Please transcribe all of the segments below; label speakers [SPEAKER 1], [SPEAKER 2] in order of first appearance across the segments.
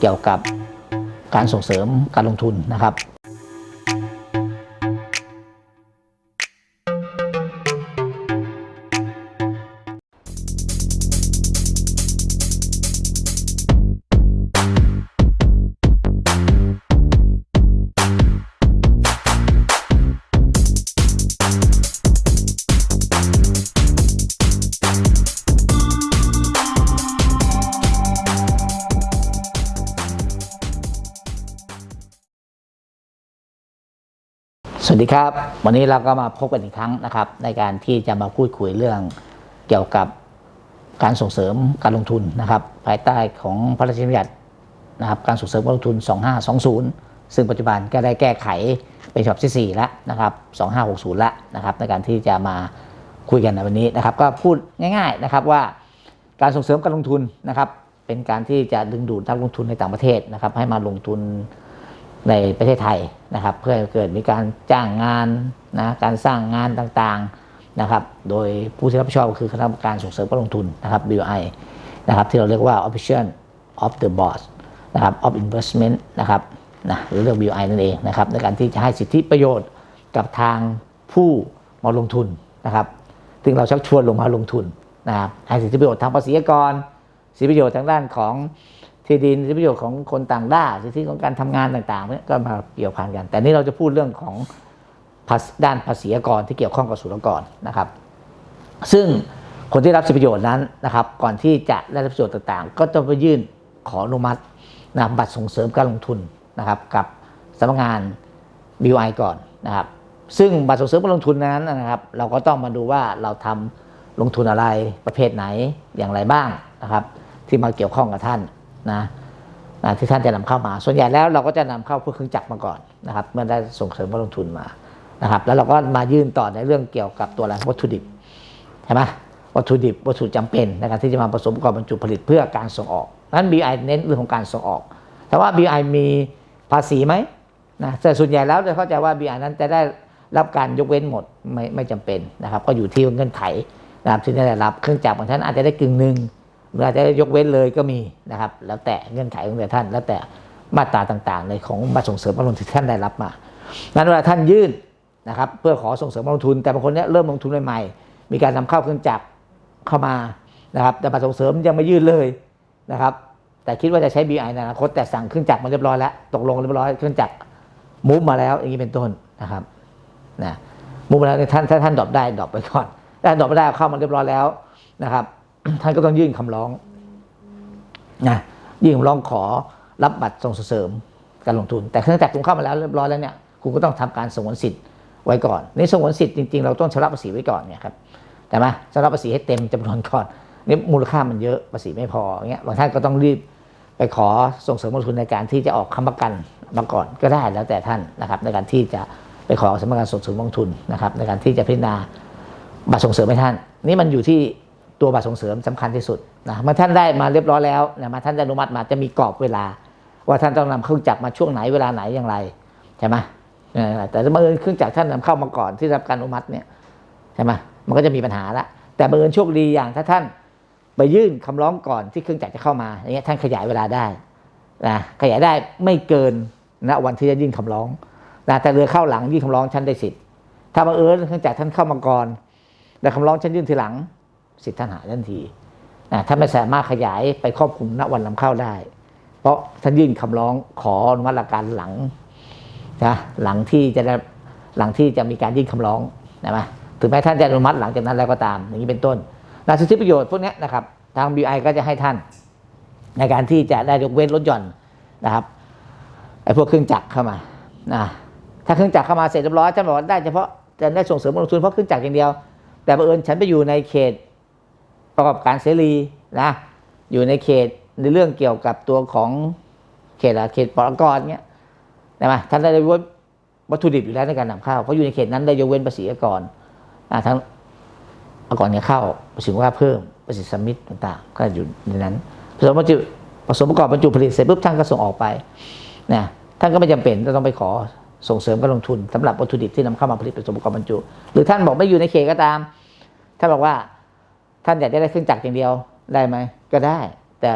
[SPEAKER 1] เกี่ยวกับการส่งเสริมการลงทุนนะครับ วัสดีครับ วันนี้เราก็มาพบกันอีกครั้งนะครับ ในการที่จะมาพูดคุยเรื่องเกี่ยวกับการส่งเสริมการลงทุนนะครับ ภายใต้ของพระราชบัญญัตินะครับการส่งเสริมการลงทุน 2520 ซึ่งปัจจุบันก็ได้แก้ไขเป็นฉบับที่ 4 แล้วนะครับ 2560 แล้วนะครับในการที่จะมาคุยกันในวันนี้นะครับ ก็พูดง่าย ๆนะครับว่าการส่งเสริมการลงทุนนะครับ เป็นการที่จะดึงดูดนักลงทุนในต่างประเทศนะครับ ให้มาลงทุน ในประเทศไทยนะครับ เพื่อเกิดมีการจ้างงานนะการสร้างงานต่างๆนะครับ โดยผู้ที่รับผิดชอบก็คือคณะกรรมการส่งเสริมการลงทุนนะครับ BOI นะครับที่เราเรียกว่า Official of the Board นะครับ of Investment นะครับนะหรือเรียก BOI นั่นเองนะครับในการที่จะให้สิทธิประโยชน์กับทางผู้มาลงทุนนะครับซึ่งเราชักชวนลงมาลงทุนนะครับให้สิทธิประโยชน์ทางภาษีกรสิทธิประโยชน์ทางด้านของ ที่ดินสิทธิประโยชน์ของคนต่างด้าวสิทธิของการทำงานต่างๆเนี่ยก็มาเกี่ยวพันกัน แต่นี่เราจะพูดเรื่องของด้านภาษีกรที่เกี่ยวข้องกับศุลกรนะครับ ซึ่งคนที่รับสิทธิประโยชน์นั้นนะครับ ก่อนที่จะได้รับประโยชน์ต่างๆ ก็ต้องไปยื่นขออนุมัตินะบัตรส่งเสริมการลงทุนนะครับ กับสำนักงาน BOI ก่อนนะครับ ซึ่งบัตรส่งเสริมการลงทุนนั้นนะครับ เราก็ต้องมาดูว่าเราทำลงทุนอะไรประเภทไหนอย่างไรบ้างนะครับ ที่มาเกี่ยวข้องกับท่าน นะนะที่ท่านจะนำเข้ามา ส่วนใหญ่แล้วเราก็จะนำเข้าพวกเครื่องจักรมาก่อนนะครับเมื่อได้ส่งเสริมการลงทุนมานะครับ แล้วเราก็มายื่นต่อในเรื่องเกี่ยวกับตัวอะไรวัตถุดิบใช่ไหมวัตถุดิบวัตถุจำเป็นในการที่จะมาผสมประกอบบรรจุผลิตเพื่อการส่งออกนั้น BI เน้นเรื่องของการส่งออก แต่ว่า BI มีภาษีไหมนะแต่ส่วนใหญ่แล้วจะเข้าใจว่า BI นั้นจะได้รับการยกเว้นหมดไม่ไม่จำเป็นนะครับ ก็อยู่ที่เงื่อนไขนะครับที่ได้รับเครื่องจักรบางท่านอาจจะได้กึ่งหนึ่ง หรืออาจจะยกเว้นเลยก็มีนะครับ แล้วแต่เงื่อนไขของแต่ท่าน แล้วแต่มาตราต่างๆ ในของบัตรส่งเสริมการลงทุนที่ท่านได้รับมานั้นเวลาท่านยื่นนะครับ เพื่อขอส่งเสริมการลงทุน แต่บางคนเนี้ยเริ่มลงทุนใหม่ๆมีการนำเข้าเครื่องจักรเข้ามานะครับ แต่บัตรส่งเสริมยังไม่ยื่นเลยนะครับ แต่คิดว่าจะใช้ BI ในอนาคตแต่สั่งเครื่องจักรมาเรียบร้อยแล้วตกลงเรียบร้อยเครื่องจักรมูฟมาแล้วอย่างนี้เป็นต้นนะครับนะมูฟมาแล้วท่านถ้าท่านดรอปได้ดรอปไปก่อนถ้าดรอปไม่ได้เข้ามาเรียบร้อยแล้วนะครับ ท่านก็ต้องยื่นคำร้องนะยื่นคำร้องขอรับบัตรส่งเสริมการลงทุน แต่เครื่องจักรคุณเข้ามาแล้วเรียบร้อยแล้วเนี่ยคุณก็ต้องทำการสงวนสิทธิ์ไว้ก่อนในสงวนสิทธิ์จริงๆเราต้องชำระภาษีไว้ก่อนเนี่ยครับแต่ไหมชำระภาษีให้เต็มจำนวนก่อนนี่มูลค่ามันเยอะภาษีไม่พออย่างเงี้ยบางท่านก็ต้องรีบไปขอส่งเสริมลงทุนในการที่จะออกคำประกันมาก่อนก็ได้แล้วแต่ท่านนะครับ ในการที่จะไปขอสำนักงานส่งเสริมลงทุนนะครับ ในการที่จะพิจารณาบัตรส่งเสริมให้ท่าน นี่มันอยู่ที่ ตัวบัตรส่งเสริมสำคัญที่สุดนะเมื่อท่านได้มาเรียบร้อยแล้วนะมาท่านได้อนุมัติมาจะมีกรอบเวลา ว่าท่านต้องนำเครื่องจักรมาช่วงไหนเวลาไหนอย่างไรใช่ไหมแต่ถ้าบังเอิญเครื่องจักรท่านนำเข้ามาก่อนที่รับการอนุมัติเนี่ยใช่ไหมมันก็จะมีปัญหาละแต่บังเอิญโชคดีอย่างถ้าท่านไปยื่นคำร้องก่อนที่เครื่องจักรจะเข้ามาอย่างเงี้ยท่านขยายเวลาได้นะขยายได้ไม่เกินณวันที่จะยื่นคำร้องนะแต่เรือเข้าหลังยื่นคำร้องท่านได้สิทธิ์ถ้าบังเอิญเครื่องจักรท่านเข้ามาก่อนแต่คำร้องฉันยื่นทีหลัง สิทธิท่านหายทันทีนะถ้าไม่สามารถขยายไปครอบคลุมณวันนำเข้าได้ เพราะท่านยื่นคำร้องขออนุมัติหลักการหลังนะหลังที่จะได้หลังที่จะมีการยื่นคำร้องนะไหมถึงแม้ท่านจะอนุมัติหลังจากนั้นแล้วก็ตาม อย่างนี้เป็นต้นนะสิทธิประโยชน์พวกนี้นะครับทาง BI ก็จะให้ท่าน ในการที่จะได้ยกเว้นลดหย่อนนะครับไอ้พวกเครื่องจักรเข้ามานะถ้าเครื่องจักรเข้ามาเสร็จเรียบร้อยท่านบอกว่าได้เฉพาะจะได้ส่งเสริมลงทุนเพราะเครื่องจักรอย่างเดียว แต่บังเอิญฉันไปอยู่ในเขต ประกอบการเสรีนะอยู่ในเขตในเรื่องเกี่ยวกับตัวของเขตอะเขตปรกรเงี้ยใช่ไหมท่านได้ยกเว้นวัตถุดิบอยู่แล้วในการนำเข้าเพราะอยู่ในเขตนั้นได้ยกเว้นภาษีอากรอ่าทั้งอากรเนี่ยเข้าภาษีว่าเพิ่มภาษีสมิตต่างๆ ก็อยู่ในนั้นผสมบรรจุผสมประกอบบรรจุผลิตเสร็จปุ๊บท่านก็ส่งออกไปนะท่านก็ไม่จำเป็นจะต้องไปขอส่งเสริมการลงทุนสำหรับวัตถุดิบที่นำเข้ามาผลิตผสมประกอบบรรจุ หรือท่านบอกไม่อยู่ในเขตก็ตามท่านบอกว่า ท่านอยากจะได้เครื่องจักรอย่างเดียวได้ไหมก็ได้ แต่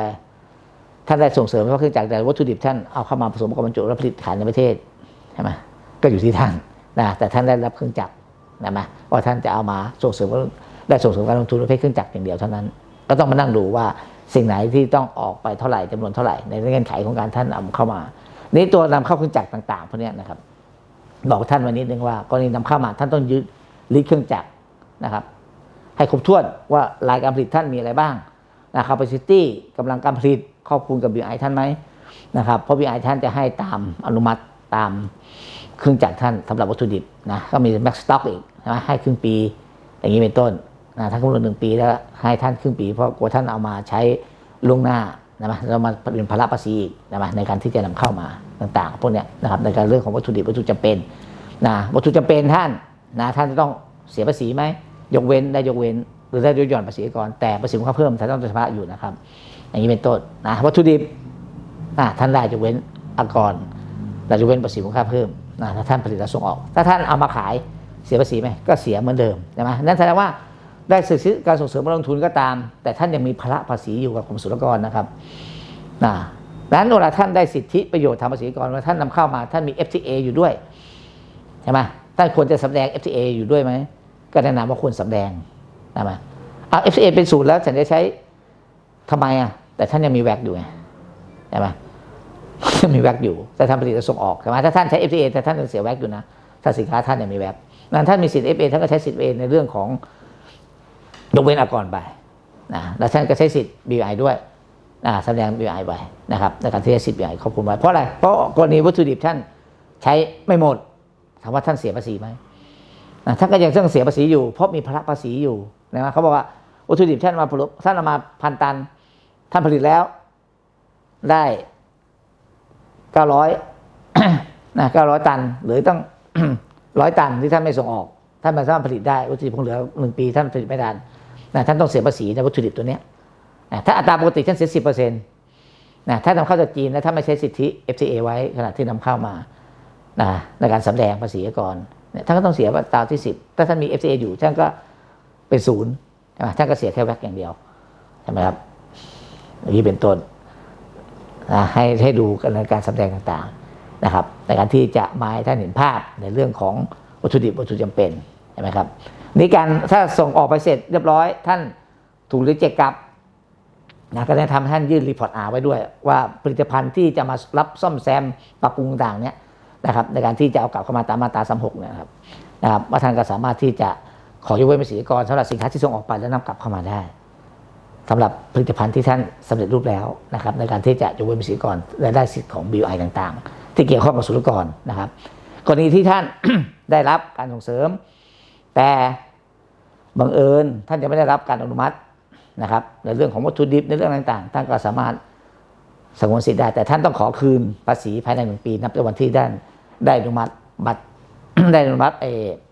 [SPEAKER 1] ท่านได้ส่งเสริมว่าเครื่องจักรแต่วัตถุดิบท่านเอาเข้ามาผสมกับบรรจุและผลิตขายในประเทศใช่ไหมก็อยู่ที่ท่านนะแต่ท่านได้รับเครื่องจักรนะมาว่าท่านจะเอามาส่งเสริมได้ส่งเสริมการลงทุนประเภทเครื่องจักรอย่างเดียวเท่านั้น ก็ต้องมานั่งดูว่าสิ่งไหนที่ต้องออกไปเท่าไหร่จำนวนเท่าไหร่ในเงื่อนไขของการท่านนำเข้ามา นี่ตัวนำเข้าเครื่องจักรต่างๆพวกนี้นะครับ บอกท่านวันนี้นึงว่ากรณีนำเข้ามาท่านต้องยึดลิสเครื่องจักรนะครับ ให้ครบถ้วนว่ารายการผลิตท่านมีอะไรบ้างนะ capacity กำลังการผลิตครอบคลุมกับ BI ท่านไหมนะครับเพราะ BI ท่านจะให้ตามอนุมัติตามเครื่องจักรท่านสำหรับวัตถุดิบนะก็มี back stock อีกนะให้ครึ่งปีอย่างนี้เป็นต้นนะถ้ากำหนดหนึ่งปีแล้วให้ท่านครึ่งปี เพราะกลัวท่านเอามาใช้ล่วงหน้านะมาแล้วมาเป็นภาระภาษีอีกนะในการที่จะนำเข้ามาต่างๆ พวกเนี้ยนะครับในการเรื่องของวัตถุดิบวัตถุจำเป็นนะวัตถุจำเป็นท่านนะท่านจะต้องเสียภาษีไหม ยกเว้นได้ยกเว้น หรือได้ยกหย่อนภาษีก่อนแต่ภาษีมูลค่าเพิ่มท่านต้องเฉพาะอยู่นะครับ อย่างนี้เป็นต้นนะวัตถุดิบอะท่านได้ยกเว้นอากรได้ยกเว้นภาษีมูลค่าเพิ่มนะถ้าท่านผลิตและส่งออก ถ้าท่านเอามาขายเสียภาษีไหมก็เสียเหมือนเดิมใช่ไหมนั่นแสดงว่าได้สิทธิการส่งเสริมการลงทุนก็ตาม แต่ท่านยังมีภาระภาษีอยู่กับกรมศุลกากรนะครับนะดังนั้นเวลาท่านได้สิทธิประโยชน์ทางภาษีก่อนเวลาท่านนำเข้ามาท่านมี FTA อยู่ด้วยใช่ไหมท่านควรจะสแสดง FTA อยู่ด้วยไหม ก็แนะนำว่าควรสดงใช่ไหมเอา FTA เอเป็นศูนย์แล้วฉันจะใช้ทำไมอะ แต่ท่านยังมีแวกอยู่ไงใช่ไหมยังมีแวกอยู่ แต่ท่านผลิตและส่งออกใช่ไหมถ้าท่านใช้ FTA แต่ท่านยังเสียแวกอยู่นะถ้าสินค้าท่านยังมีแวกนั้นท่านมีสิทธิ์ FTA ท่านก็ใช้สิทธิ์ FTA ในเรื่องของยกเว้นอากรไปนะแล้วท่านก็ใช้สิทธิ์ BI ด้วยนะแสดง BI ไอไปนะครับในการที่จะสิทธิ์ BI ครอบคุมไว้เพราะอะไรเพราะกรณีวัตถุดิบท่านใช้ไม่หมดถามว่าท่านเสียภาษีไหม ท่านก็ยังต้องเสียภาษีอยู่ เพราะมีภาระภาษีอยู่นะครับเขาบอกว่าวัตถุดิบท่านมาผลิตท่านเอามาพันตัน ท่านผลิตแล้วได้เก้าร้อยนะเก้าร้อยตัน หรือต้องร้อยตันที่ท่านไม่ส่งออก ท่านไม่สามารถผลิตได้วัตถุดิบคงเหลือหนึ่งปี ท่านผลิตไม่ได้นะท่านต้องเสียภาษีในวัตถุดิบตัวเนี้ยนะถ้าอัตราปกติท่านเสียสิบเปอร์เซ็นต์นะถ้านำเข้าจากจีนแล้วถ้าไม่ใช้สิทธิ FTA ไว้ขณะที่นำเข้ามานะในการสำแดงภาษีก่อน ท่านก็ต้องเสียตาที่สิบถ้าท่านมี FTA อยู่ท่านก็เป็นศูนย์ใช่ไหมท่านก็เสียแค่แวกอย่างเดียวใช่ไหมครับอย่างนี้เป็นต้นนะให้ให้ดูกันในการสแสดงต่างๆนะครับ ในการที่จะมาให้ท่านเห็นภาพในเรื่องของวัตถุดิบวัตถุจำเป็นใช่ไหมครับนี่การถ้าส่งออกไปเสร็จเรียบร้อย ท่านถูกหรือเจ็กกลับนะก็ได้ทำท่านยื่นรีพอร์ตอาไว้ด้วย ว่าผลิตภัณฑ์ที่จะมารับซ่อมแซมปรับปรุงต่างๆเนี่ย นะครับในการที่จะเอากลับเข้ามาตามมาตราสามหกเนี่ยครับนะครับว่าท่านก็สามารถที่จะขอยกเว้นภาษีก่อนสำหรับสินค้าที่ส่งออกไปแล้วนำกลับเข้ามาได้สำหรับผลิตภัณฑ์ที่ท่านสำเร็จรูปแล้วนะครับในการที่จะยกเว้นภาษีก่อนและได้สิทธิ์ของ BI ต่างๆ ที่เกี่ยวข้องกับศุลกรนะครับกรณีที่ท่านได้รับการส่งเสริม แต่บังเอิญท่านจะไม่ได้รับการอนุมัตินะครับในเรื่องของวัตถุดิบในเรื่องต่างๆ ท่านก็สามารถ สงวนสิทธิ์ได้ แต่ท่านต้องขอคืนภาษีภายในหนึ่งปี นับจากวันที่ท่านได้อนุมัติบัตรได้อนุมัติเอ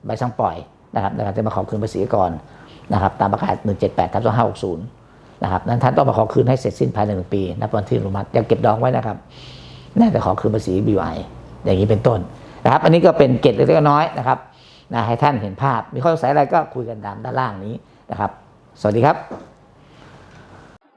[SPEAKER 1] ใบสั่งปล่อยนะครับในการจะมาขอคืนภาษีก่อนนะครับ ตามประกาศ 178ทับ2560 นะครับ นั้นท่านต้องมาขอคืนให้เสร็จสิ้นภายในหนึ่งปี นับวันที่อนุมัติอย่าเก็บดองไว้นะครับน่าจะขอคืนภาษี BI อย่างนี้เป็นต้นนะครับ อันนี้ก็เป็นเกร็ดเล็กน้อยนะครับนะให้ท่านเห็นภาพ มีข้อสงสัยอะไรก็คุยกันตามด้านล่างนี้นะครับ สวัสดีครับ